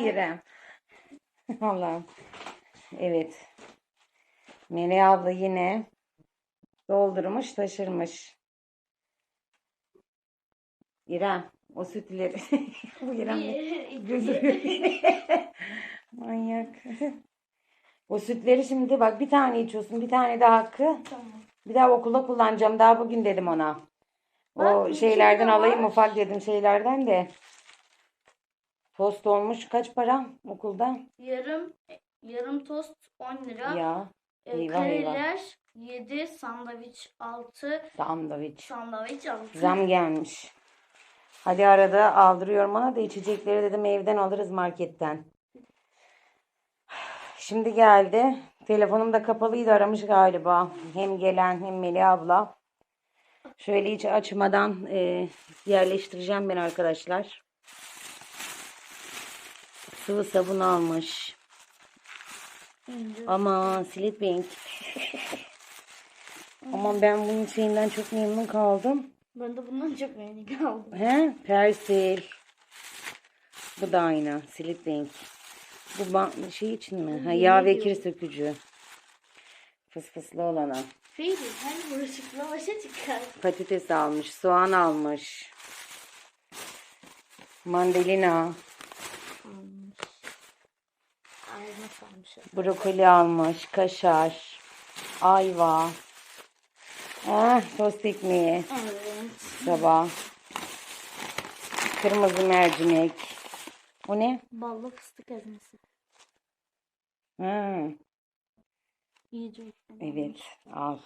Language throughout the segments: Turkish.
İrem. Allah'ım. Evet. Melih abla yine doldurmuş taşırmış. İrem o sütleri. Bu İrem gözü. Manyak. O sütleri şimdi bak bir tane içiyorsun bir tane daha hakkı. Tamam. Bir daha okulda kullanacağım. Daha bugün dedim ona. O Bak, bir şeylerden alayım ufak dedim şeylerden de. Tost olmuş kaç para okulda? Yarım yarım tost 10 lira. Ya Ee, eyvah, eyvah. Kariyer 7, sandviç 6, sandviç. sandviç 6. Zam gelmiş. Hadi arada aldırıyorum ona da içecekleri dedim evden alırız marketten. Şimdi geldi. Telefonum da kapalıydı aramış galiba. Hem gelen hem Melih abla. Şöyle hiç açmadan e, yerleştireceğim ben arkadaşlar. Sıvı sabun almış. Ama Silit Bank. Aman ben bunun şeyinden çok memnun kaldım. Ben de bundan çok memnun kaldım. He? Persil. Bu da aynı. Silit renk. Bu şey için mi? Ha, yağ ve kir sökücü. Fısfıslı olana. Feyri hani bulaşıkla başa çıkar. Patates almış. Soğan almış. Mandalina. Brokoli almış. Kaşar. Ayva. Ah, tost ekmeği. Evet. Sabah. Kırmızı mercimek. O ne? Ballı fıstık ezmesi. Ha, İyice evet. Al.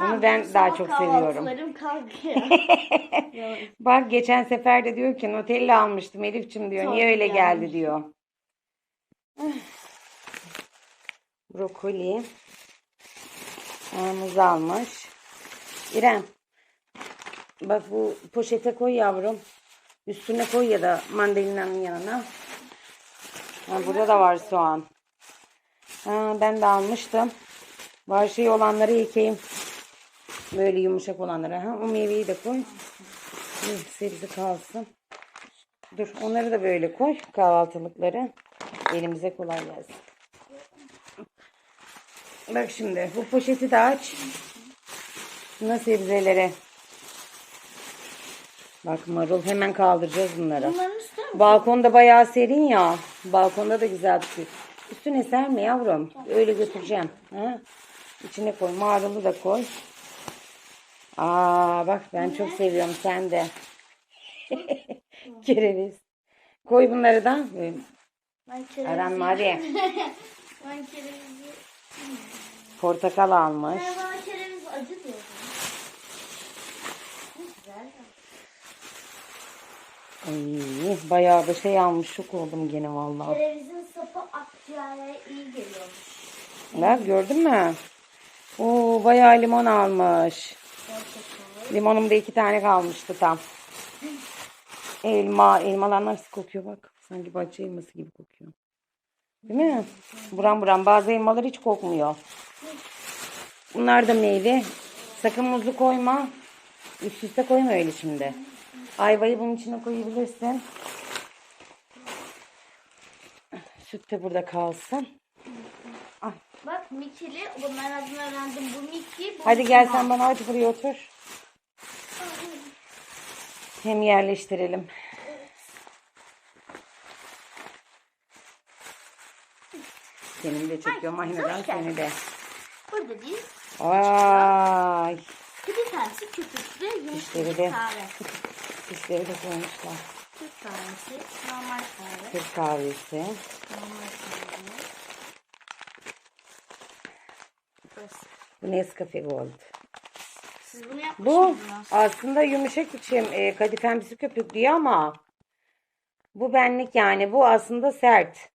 Onu ben daha çok seviyorum. Bak geçen sefer de diyor ki Nutella almıştım Elif'cim diyor. Niye Çok öyle güzelmiş. geldi diyor. Brokoli. Muz almış. İrem. Bak bu poşete koy yavrum. Üstüne koy ya da mandalinanın yanına. Ha, burada da var soğan. Ha, ben de almıştım. Var şey olanları yıkayayım. Böyle yumuşak olanları. Ha, o meyveyi de koy. Sebze kalsın. Dur onları da böyle koy kahvaltılıkları. Elimize kolay gelsin. Bak şimdi bu poşeti de aç. Buna sebzelere. Bak marul hemen kaldıracağız bunları. Balkonda bayağı serin ya. Balkonda da güzel tutuyor. Üstüne serme yavrum. Öyle götüreceğim. Ha? İçine koy. Marulu da koy. Aa bak ben çok seviyorum sen de. Kereviz. Koy bunları da. Ben kerevizi... Portakal almış. Acı. Ay, bayağı da şey almış. Şok oldum gene vallahi. Kerevizin sapı akciğere iyi geliyormuş. Bak gördün mü? Oo bayağı limon almış. Portakal. Limonum da iki tane kalmıştı tam. Elma, elmalar nasıl kokuyor bak. Sanki bahçe elması gibi kokuyor. Değil mi? Buram buram. Bazı elmalar hiç kokmuyor. Bunlar da meyve. Sakın muzlu koyma. Üst üste koyma öyle şimdi. Ayvayı bunun içine koyabilirsin. Süt de burada kalsın. Bak Mikili, bunların adını öğrendim. Bu Miki, bu Hadi gel sen bana hadi buraya otur. Hem yerleştirelim. Seni de çekiyorum aynadan seni de. Burada değil. Ay, Bir tanesi köpüklü, yumuşak Dişleri de. kahve. dişleri de koymuşlar. Türk kahvesi, normal kahve. Türk kahvesi. Normal kahve. Burası. Bu Nescafe Gold. Siz bunu yapmış Bu mıydınız? aslında yumuşak içim e, kadifemsi köpüklüyor ama bu benlik yani. Bu aslında sert.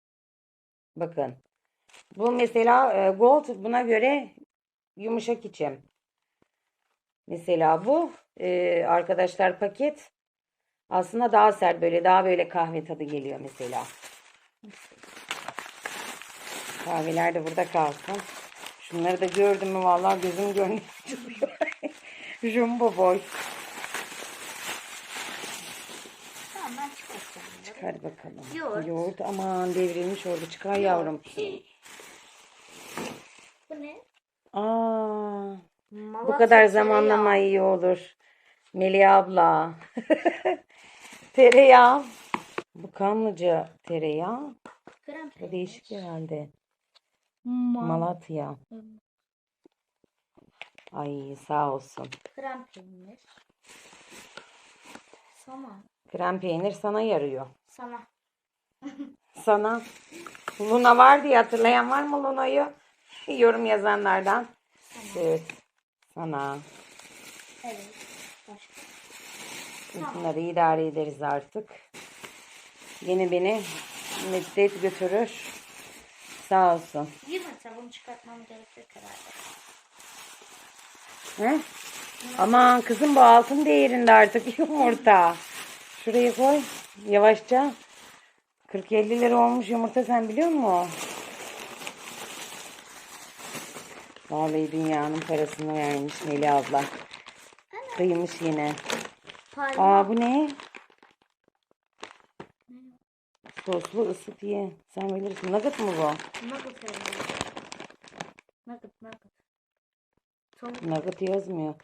Bakın. Bu mesela e, gold buna göre yumuşak içim. Mesela bu e, arkadaşlar paket aslında daha sert böyle daha böyle kahve tadı geliyor mesela. Kahveler de burada kalsın. Şunları da gördüm mü vallahi gözüm gönlüm çıkıyor. Jumbo boy. Tamam ben onları. Çıkar bakalım. Yoğurt. Yoğurt aman devrilmiş orada. Çıkar yavrum. Bu ne? Aa, bu kadar tereyağı. zamanlama iyi olur. Melih abla. tereyağı. Bu kanlıca tereyağı. Krem peynir. değişik herhalde. Ma- Malatya. Ay sağ olsun. Krem peynir. Saman. Krem peynir sana yarıyor. Sana. Sana. Luna var diye hatırlayan var mı Luna'yı? Yorum yazanlardan. Evet. Sana. Evet. Başka. Bunları idare ederiz artık. Yine beni müddet götürür. Sağ olsun. Yumurta bunu çıkartmam gerekecek herhalde. He? Aman kızım bu altın değerinde artık yumurta. Şuraya koy. Yavaşça. 40-50 lira olmuş yumurta sen biliyor musun? Vallahi dünyanın parasını vermiş Melih abla. Kıymış yine. Aa bu ne? Soslu ısıt ye. Sen bilirsin. Nugget mı bu? Nugget. Nugget nugget. Tavuk Nugget yazmıyor.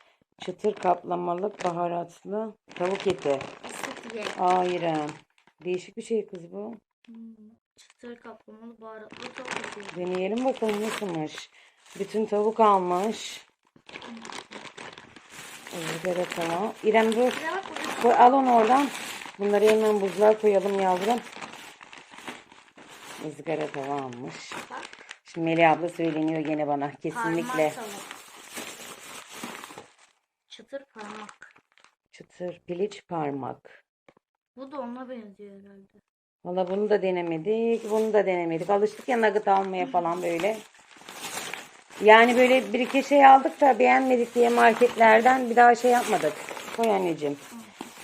Çıtır kaplamalı baharatlı tavuk eti. ısıt ye. İrem. Değişik bir şey kız bu. Hmm. Çıtır kaplamalı baharatlı tavuk eti. Deneyelim bakalım nasılmış. Bütün tavuk almış. Izgara tava. İrem dur. Koy, al onu oradan. Bunları hemen buzluğa koyalım yavrum. Izgara tava almış. Şimdi Melih abla söyleniyor gene bana. Kesinlikle. Çıtır parmak. Çıtır piliç parmak. Bu da ona benziyor herhalde. Valla bunu da denemedik. Bunu da denemedik. Alıştık ya nugget almaya falan böyle. Yani böyle bir iki şey aldık da beğenmedik diye marketlerden bir daha şey yapmadık. Koy anneciğim.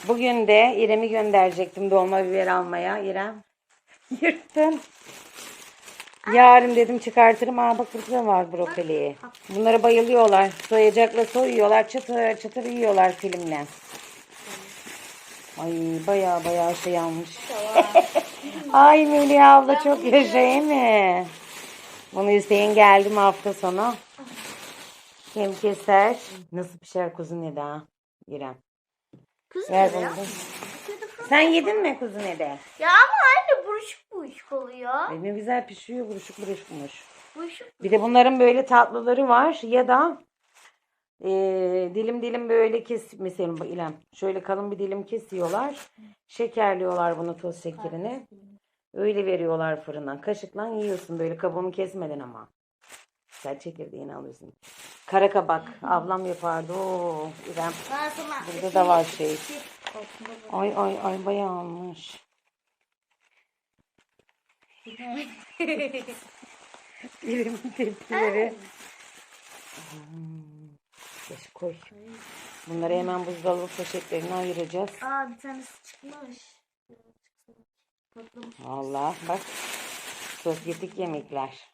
Bugün de İrem'i gönderecektim dolma biber almaya. İrem. Yırttın. Yarın dedim çıkartırım. Aa bak burada da var brokoli. Bunlara bayılıyorlar. Soyacakla soyuyorlar. Çıtır çıtır yiyorlar filmle. Ay baya baya şey almış. Ay Melih abla çok yaşa mi? Bunu Hüseyin geldi mi hafta sonu? Kim keser? Nasıl pişer kuzu Neda? İrem. Kız Ver bunu. da. Sen yedin mi kuzu Neda? Ya ama anne buruşuk buruşuk oluyor. Ne güzel pişiyor buruşuk buruşukmuş. Buruşuk. Bir de bunların böyle tatlıları var ya da eee, dilim dilim böyle kes mesela İrem. Şöyle kalın bir dilim kesiyorlar. Şekerliyorlar bunu toz şekerini. Öyle veriyorlar fırına. Kaşıkla yiyorsun böyle kabuğunu kesmeden ama. Sen çekirdeğini alıyorsun. Kara kabak. Ablam yapardı. Oo, İrem. Burada da var şey. Ay ay ay bayağı almış. İrem'in tepkileri. Hmm, Geç koy. Bunları hemen buzdolabı poşetlerine ayıracağız. Aa bir tanesi çıkmış. Vallahi bak. Sosyetik yemekler.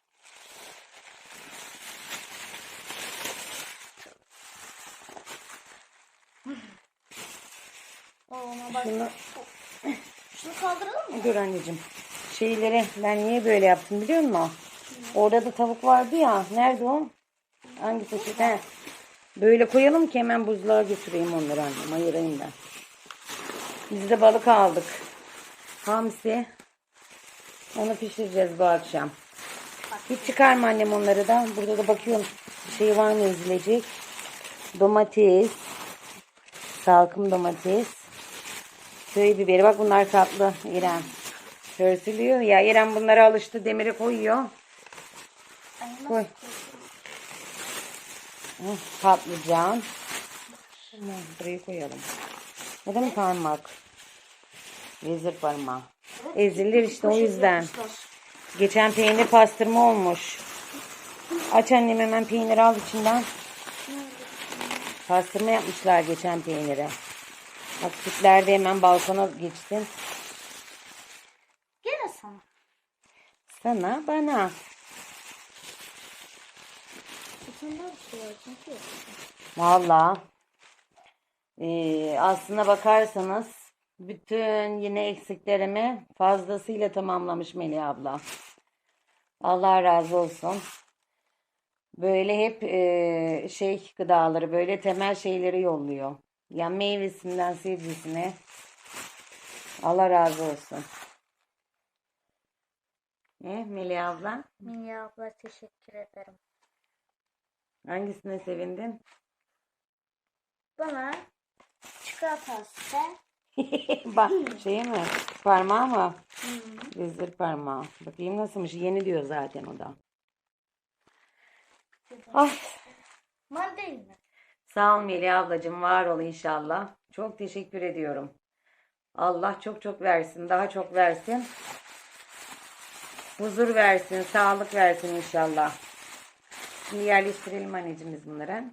Bak. Şunu Şunu kaldıralım mı? dur anneciğim. Şeyleri ben niye böyle yaptım biliyor musun? Orada da tavuk vardı ya. Nerede o? Hangi poşet? He. Böyle koyalım ki hemen buzluğa götüreyim onları annem. Ayırayım ben. Biz de balık aldık. Hamsi. Onu pişireceğiz bu akşam. Hiç çıkarma annem onları da. Burada da bakıyorum bir şey var mı ezilecek. Domates. Salkım domates. Köy biberi. Bak bunlar tatlı İrem. Pörsülüyor ya. İrem bunlara alıştı. Demiri koyuyor. Koy. Patlıcan. Buraya koyalım. Mı parmak? Vezir parmağı. Ezilir işte o yüzden. Geçen peynir pastırma olmuş. Aç annem hemen peyniri al içinden. Pastırma yapmışlar geçen peynire. Bak sütler de hemen balkona geçsin. Gene sana. Sana bana. Şey. Valla. Ee, aslına bakarsanız Bütün yine eksiklerimi fazlasıyla tamamlamış Melih abla. Allah razı olsun. Böyle hep eee, şey gıdaları, böyle temel şeyleri yolluyor. Ya meyvesinden sebzesine. Allah razı olsun. Ne Melih abla? Mine abla teşekkür ederim. Hangisine sevindin? Bana çikolata iste. Bak şey mi? Parmağı mı? Vezir parmağı. Bakayım nasılmış. Yeni diyor zaten o da. Ay, Mandalina. sağ ol Melih ablacığım. Var ol inşallah. Çok teşekkür ediyorum. Allah çok çok versin. Daha çok versin. Huzur versin. Sağlık versin inşallah. Şimdi yerleştirelim anneciğim biz bunları.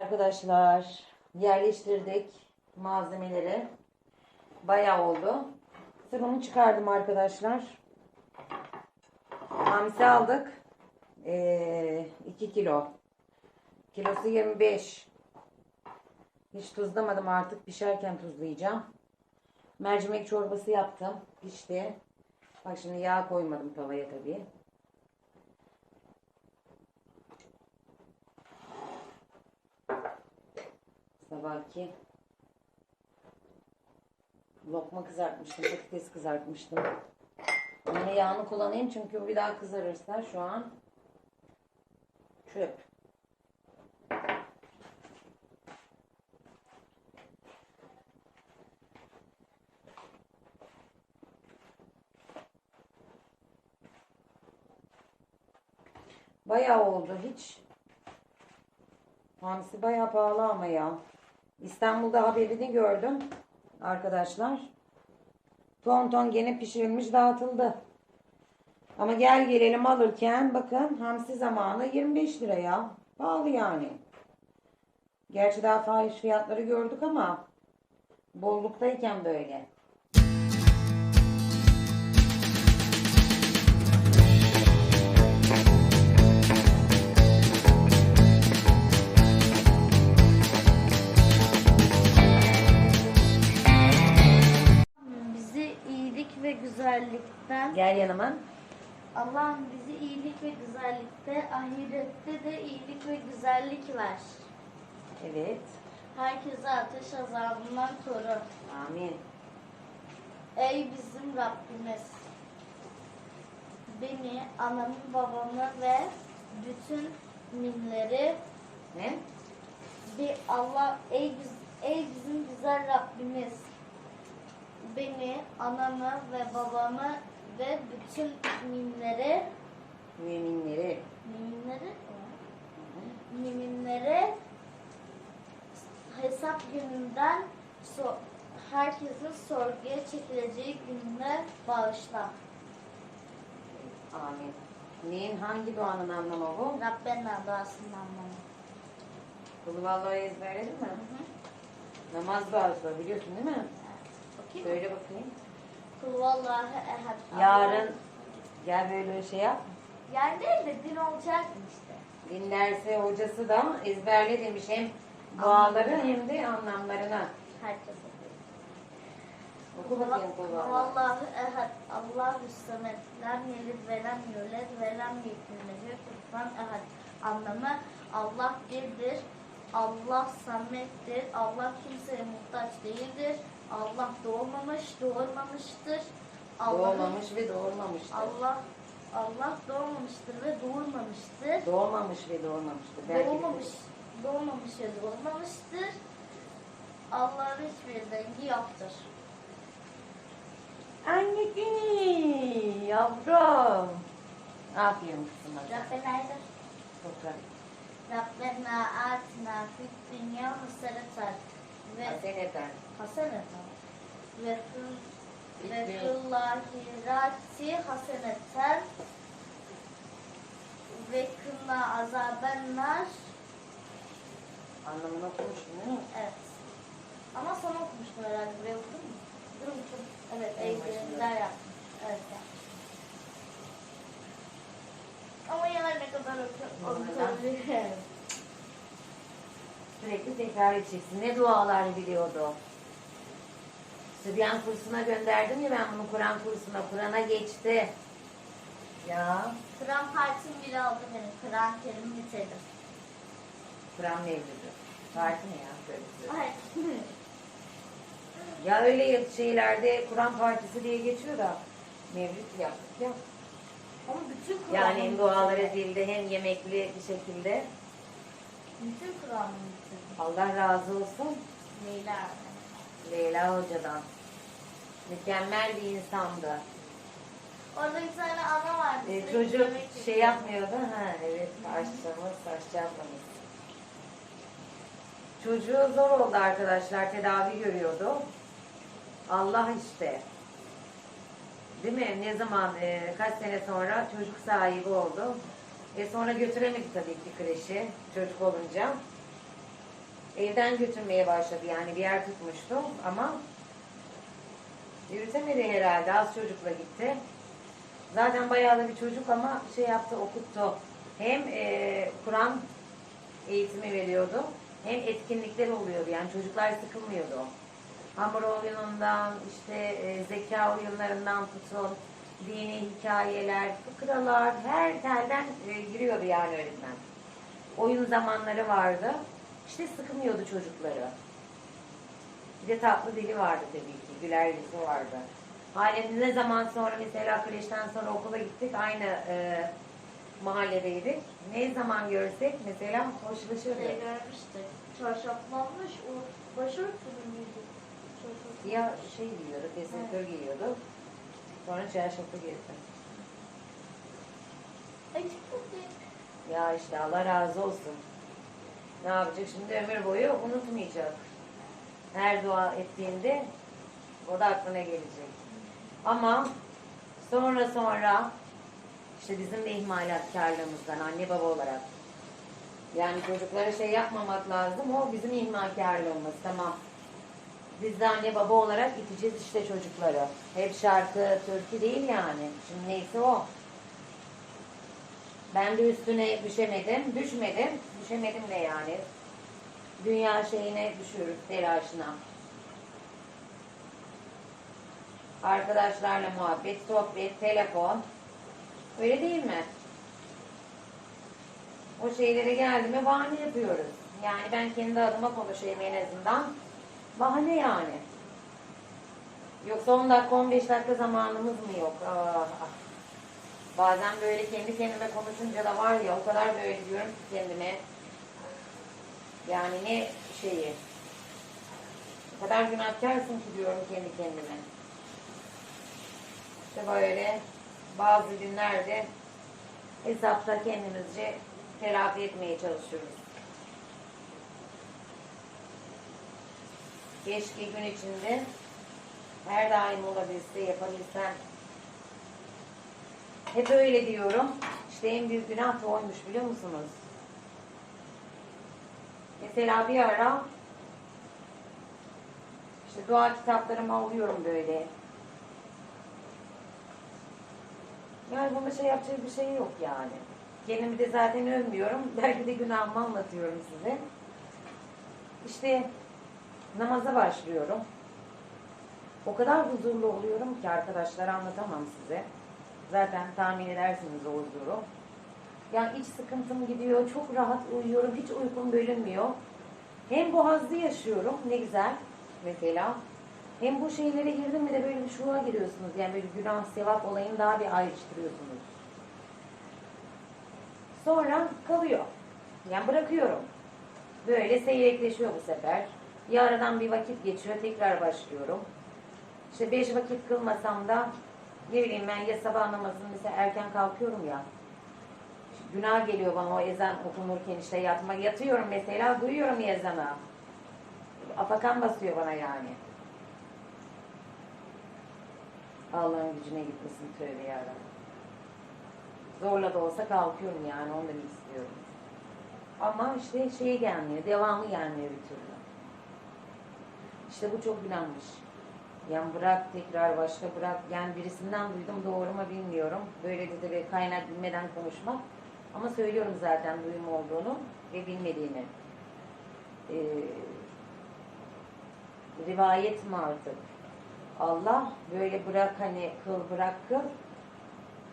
Arkadaşlar yerleştirdik malzemeleri. Bayağı oldu. Sıvımı çıkardım arkadaşlar. Hamsi aldık. 2 kilo. Kilosu 25. Hiç tuzlamadım artık. Pişerken tuzlayacağım. Mercimek çorbası yaptım. Pişti. Bak şimdi yağ koymadım tavaya tabii. Sabahki lokma kızartmıştım. Patates kızartmıştım. Yine yağını kullanayım çünkü bir daha kızarırsa şu an çöp. Bayağı oldu hiç. Hamsi bayağı pahalı ama ya. İstanbul'da haberini gördüm arkadaşlar. Ton ton gene pişirilmiş dağıtıldı. Ama gel gelelim alırken bakın hamsi zamanı 25 lira ya. Pahalı yani. Gerçi daha fahiş fiyatları gördük ama bolluktayken böyle. Güzellikten Gel yanıma. Allah'ım bizi iyilik ve güzellikte, ahirette de iyilik ve güzellik ver. Evet. Herkese ateş azabından koru. Amin. Ey bizim Rabbimiz. Beni, anamı, babamı ve bütün minleri Ne? bir Allah ey ey bizim güzel Rabbimiz. Beni, anamı ve babamı ve bütün minleri Müminleri. Müminleri müminlere hesap gününden so herkesin sorguya çekileceği gününe bağışla. Amin. Neyin hangi duanın anlamı bu? Rabbena duasından bana. Kulu vallahi ezberledin mi? Namaz duası biliyorsun değil mi? Bakayım. Söyle bakayım. Kul vallahi ehad. Yarın gel böyle şey yap. Yarın değil de din olacak işte. Dinlerse hocası da ezberle demiş hem duaları hem de anlamlarını. Herkes. Oku bakayım kulu vallahi. Vallahi ehad. Allahu samet. Lem yelid ve lem yulad ve lem yekun lehu kufuven ehad. Anlamı Allah birdir. Allah samettir. Allah kimseye muhtaç değildir. Allah doğmamış, doğurmamıştır. Allah Doğmamış ve doğurmamıştır. Allah Allah doğmamıştır ve doğurmamıştır. Doğmamış ve doğurmamıştır. Belki Doğmamış, doğmamış ve doğurmamıştır. Allah'ın hiçbir dengi yoktur. Anneciğim, yavrum. Aferin kızım. hadi. Rabbena Toprak. Rabbena atina fid dünya haseneten ve Haseneten. haseneten ve fil ve Fid- fil lahirati haseneten ve kına azaben nar Anlamını okumuştun değil mi? evet ama sana okumuştum herhalde buraya okudun mu? Dur unuttum. Evet eğitimler yaptım. Evet. Ama yani ne kadar oku- okutabilirim. Sürekli tekrar edeceksin. Ne dualar biliyordu. Sübyan kursuna gönderdim ya ben bunu Kur'an kursuna. Kur'an'a geçti. Ya Kur'an partim bile aldı benim. Kur'an terimi bitirdim. Kur'an mevcudu. Parti ne ya? Böyle bir şey. Ya öyle şeylerde Kur'an partisi diye geçiyor da mevlüt yaptık ya. Ama bütün Kur'an'ı Yani hem dualar edildi hem yemekli bir şekilde. Bütün Kur'an'ı bitirdim. Allah razı olsun Leyla. Leyla Hoca'dan. Mükemmel bir insandı. Orada bir tane ana vardı. Ee, çocuk şey yapmıyordu. Ha evet aşçımız, aşçı ablamız. Çocuğu zor oldu arkadaşlar. Tedavi görüyordu. Allah işte. Değil mi? Ne zaman, e, kaç sene sonra çocuk sahibi oldu. E sonra götüremedik tabii ki kreşi çocuk olunca. Evden götürmeye başladı yani bir yer tutmuştu ama yürütemedi herhalde az çocukla gitti. Zaten bayağı da bir çocuk ama şey yaptı okuttu. Hem e, Kur'an eğitimi veriyordu hem etkinlikler oluyordu yani çocuklar sıkılmıyordu. Hamur oyunundan işte e, zeka oyunlarından tutun dini hikayeler, fıkralar her telden e, giriyordu yani öğretmen. Oyun zamanları vardı. İşte sıkmıyordu çocukları. Bir de tatlı dili vardı tabii ki. Güler yüzü vardı. Halen ne zaman sonra mesela kreşten sonra okula gittik aynı e, mahalledeydik. Ne zaman görsek mesela hoşlaşırdı. Şey görmüştük. Çarşaflanmış o başörtülü müydü? Çarşaf- Ya şey giyiyordu, desenatör giyiyordu. Sonra çarşafı girdi. Ay çok. Ya işte Allah razı olsun. Ne yapacak şimdi ömür boyu unutmayacak. Her dua ettiğinde o da aklına gelecek. Ama sonra sonra işte bizim de ihmalatkarlığımızdan anne baba olarak yani çocuklara şey yapmamak lazım. O bizim ihmalkarlığımız. Tamam. Biz de anne baba olarak iteceğiz işte çocukları. Hep şarkı, türkü değil yani. Şimdi neyse o. Ben de üstüne düşemedim. Düşmedim. Düşemedim de yani. Dünya şeyine düşüyoruz telaşına. Arkadaşlarla muhabbet, sohbet, telefon. Öyle değil mi? O şeylere geldi mi bahane yapıyoruz. Yani ben kendi adıma konuşayım en azından. Bahane yani. Yoksa 10 dakika 15 dakika zamanımız mı yok? Ah, ah. Bazen böyle kendi kendime konuşunca da var ya o kadar böyle diyorum ki kendime. Yani ne şeyi. O kadar günahkarsın ki diyorum kendi kendime. İşte böyle bazı günlerde hesapta kendimizce telafi etmeye çalışıyoruz. Keşke gün içinde her daim olabilse, yapabilsem. Hep öyle diyorum. İşte en büyük günah da oymuş biliyor musunuz? Mesela bir ara işte dua kitaplarımı alıyorum böyle. Yani bunda şey yapacak bir şey yok yani. Kendimi de zaten övmüyorum. Belki de günahımı anlatıyorum size. İşte namaza başlıyorum. O kadar huzurlu oluyorum ki arkadaşlar anlatamam size. Zaten tahmin edersiniz o huzuru. Yani iç sıkıntım gidiyor. Çok rahat uyuyorum. Hiç uykum bölünmüyor. Hem boğazlı yaşıyorum. Ne güzel mesela. Hem bu şeylere girdim mi de böyle bir şuura giriyorsunuz. Yani böyle günah, sevap olayını daha bir ayrıştırıyorsunuz. Sonra kalıyor. Yani bırakıyorum. Böyle seyrekleşiyor bu sefer. Aradan bir vakit geçiyor. Tekrar başlıyorum. İşte beş vakit kılmasam da ne bileyim ben ya sabah namazını mesela erken kalkıyorum ya. Günah geliyor bana o ezan okunurken işte yatma. Yatıyorum mesela duyuyorum ezanı. Afakan basıyor bana yani. Allah'ın gücüne gitmesin tövbe yarabbim. Zorla da olsa kalkıyorum yani onu demek istiyorum. Ama işte şey gelmiyor, devamı gelmiyor bir türlü. İşte bu çok günahmış. Yani bırak tekrar başla bırak. Yani birisinden duydum doğru mu bilmiyorum. Böyle de tabii kaynak bilmeden konuşmak. Ama söylüyorum zaten duyum olduğunu ve bilmediğimi. Ee, rivayet mi artık? Allah böyle bırak hani kıl bırak kıl.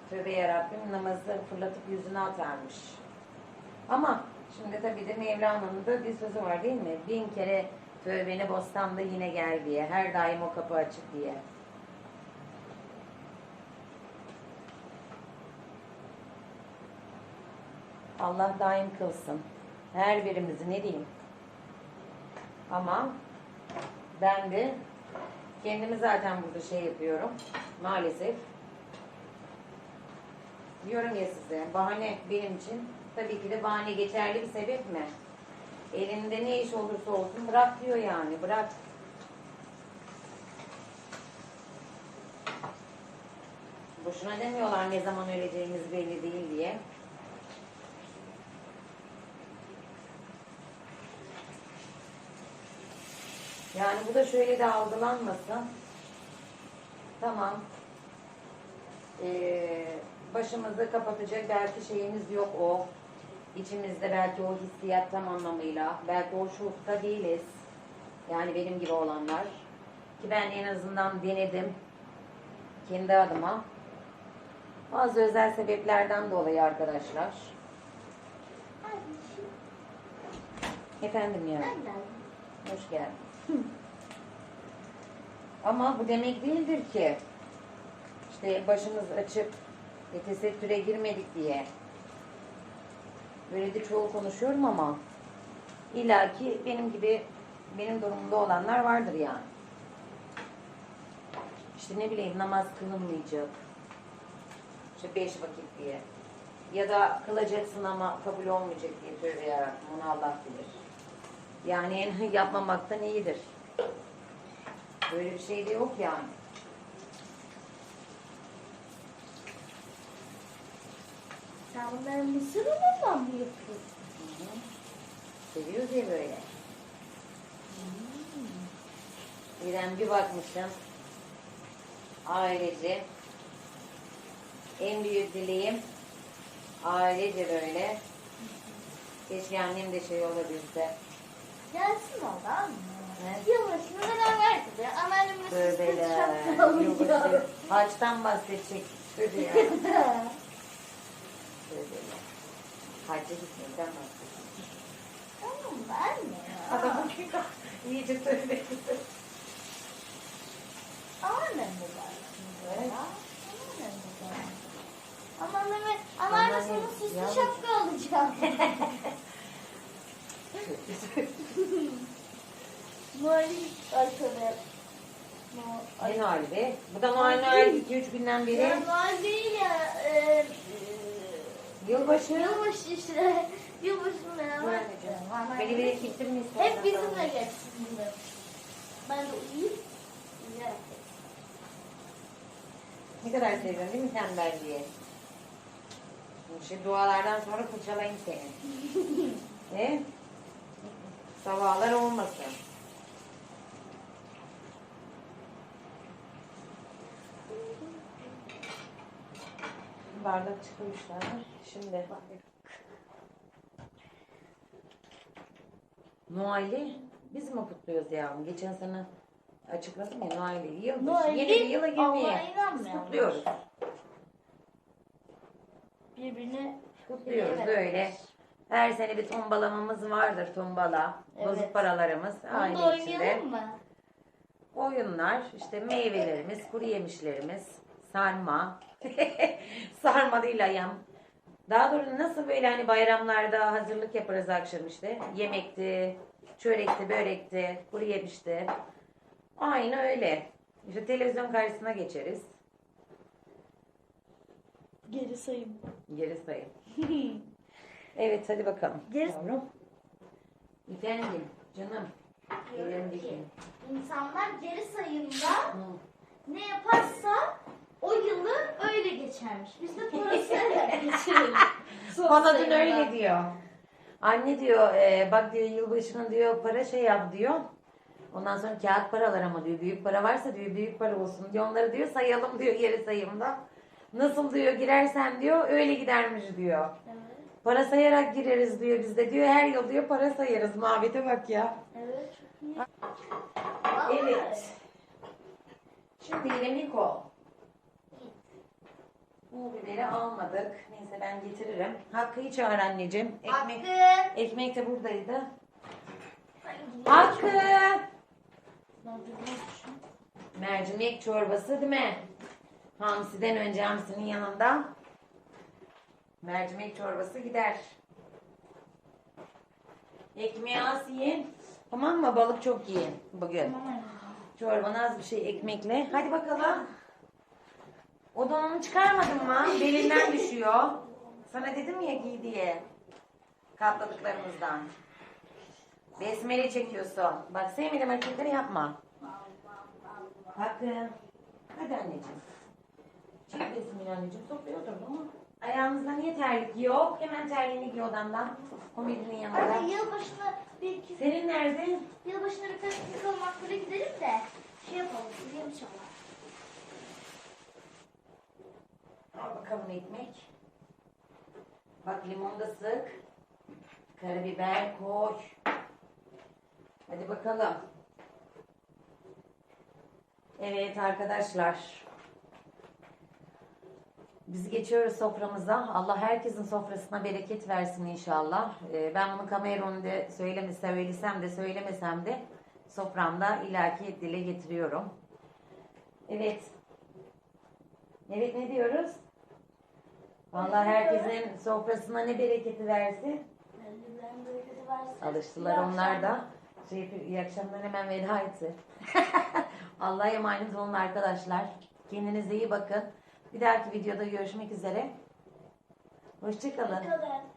Tövbe yarabbim namazı fırlatıp yüzüne atarmış. Ama şimdi tabii de Mevlana'nın da bir sözü var değil mi? Bin kere tövbeni bostanda yine gel diye. Her daim o kapı açık diye. Allah daim kılsın. Her birimizi ne diyeyim? Ama ben de kendimi zaten burada şey yapıyorum. Maalesef. Diyorum ya size bahane benim için tabii ki de bahane geçerli bir sebep mi? Elinde ne iş olursa olsun bırak diyor yani bırak. Boşuna demiyorlar ne zaman öleceğimiz belli değil diye. Yani bu da şöyle de algılanmasın. Tamam. Ee, başımızı kapatacak belki şeyimiz yok o. İçimizde belki o hissiyat tam anlamıyla. Belki o şuurda değiliz. Yani benim gibi olanlar. Ki ben en azından denedim. Kendi adıma. Bazı özel sebeplerden dolayı arkadaşlar. Efendim ya. Hoş geldin. Ama bu demek değildir ki işte başımız açık ve tesettüre girmedik diye. Böyle de çoğu konuşuyorum ama illaki benim gibi benim durumumda olanlar vardır yani. İşte ne bileyim namaz kılınmayacak. İşte beş vakit diye. Ya da kılacaksın ama kabul olmayacak diye yarabbim onu Allah bilir. Yani yapmamaktan iyidir. Böyle bir şey de yok yani. Sen bunları mısır unundan mı yapıyorsun? Seviyoruz ya böyle. Birden bir bakmışım. Ailece. En büyük dileğim ailece böyle. Keşke annem de şey olabilse. Gelsin Allah mı? Evet. Yılbaşına kadar verdi de anneannemin süslü Tövbeler. şapkalı Yılbaşı. Haçtan bahsedecek. Tövbe ya. Tövbeler. Hacca gitmekten bahsedecek. Tamam ben mi? Adamın iyice. Anneannem de var. Evet. De var. Anneanneme, anneanne sana süslü şapka alacağım. Noel'i arkada. Ne Noel be? Bu da Noel 2-3 günden Ya beri. Ya. E, Yılbaşı. yılbaşı işte. Yılbaşını beraber. Beni bir istersen? Hep bizimle geçsin. Ben de uyuyup uyuyarak Ne kadar seviyorsun değil mi tembelliği? Şimdi dualardan sonra fırçalayayım seni. ne? Sabahlar olmasın. Bardak çıkmışlar. Şimdi. Noel'i biz mi kutluyoruz yavrum? Geçen sene açıkladım ya Noel'i. Yılbaşı. Noel'i Yeni bir yıla Allah'a girmeye. Kutluyoruz. Birbirine Kutluyoruz Evet. böyle. Her sene bir tombalamamız vardır tombala. Evet. Bozuk paralarımız Onu da aile içinde. oynayalım mı? Oyunlar, işte meyvelerimiz, kuru yemişlerimiz, sarma. sarma değil ayam. Daha doğrusu nasıl böyle hani bayramlarda hazırlık yaparız akşam işte. Yemekti, çörekti, börekti, kuru yemişti. Aynı öyle. İşte televizyon karşısına geçeriz. Geri sayım. Geri sayın. Evet hadi bakalım. Geri- Yavrum. Efendim canım. Gelirim diyeyim. İnsanlar geri sayımda Hı. ne yaparsa o yılı öyle geçermiş. Biz de parasıyla geçirelim. Son Bana dün öyle diyor. Anne diyor e, bak diyor yılbaşına diyor para şey yap diyor. Ondan sonra kağıt paralar ama diyor büyük para varsa diyor büyük para olsun diyor. Onları diyor sayalım diyor geri sayımda. Nasıl diyor girersen diyor öyle gidermiş diyor. Evet. Para sayarak gireriz diyor biz de diyor her yıl diyor para sayarız. Muhabbete bak ya. Evet çok iyi. Evet. Şimdi yine Niko. Bu biberi almadık. Neyse ben getiririm. Hakkı'yı çağır anneciğim. Ekmek, Hakkı. ekmek de buradaydı. Hakkı! Mercimek çorbası değil mi? Hamsiden önce hamsinin yanında mercimek çorbası gider. Ekmeği az yiyin. Tamam mı? Balık çok yiyin bugün. Tamam anne. Çorban az bir şey ekmekle. Hadi bakalım. O donunu çıkarmadın mı? Belinden düşüyor. Sana dedim ya giy diye. Katladıklarımızdan. Besmele çekiyorsun. Bak sevmediğim hareketleri yapma. Hakkı. Hadi anneciğim. Çek besmele anneciğim. Sofraya oturdun mu? Ayağınızda niye terlik yok? Hemen terliğini giy odamdan. Komedinin yanında. Anne yılbaşına bir iki Senin nerede? Yılbaşına bir festival makbule gidelim de şey yapalım. Gidelim bakalım ekmek. Bak limon da sık. Karabiber koy. Hadi bakalım. Evet arkadaşlar. Biz geçiyoruz soframıza. Allah herkesin sofrasına bereket versin inşallah. Ee, ben bunu kamera önünde söylemesem, de söylemesem de soframda ilaki dile getiriyorum. Evet. Evet ne diyoruz? Vallahi herkesin sofrasına ne bereketi versin. Bereketi versin. Alıştılar İyi onlar da. Şey, iyi akşamlar hemen veda etti. Allah'a emanet olun arkadaşlar. Kendinize iyi bakın. Bir dahaki videoda görüşmek üzere. Hoşçakalın. Kalın.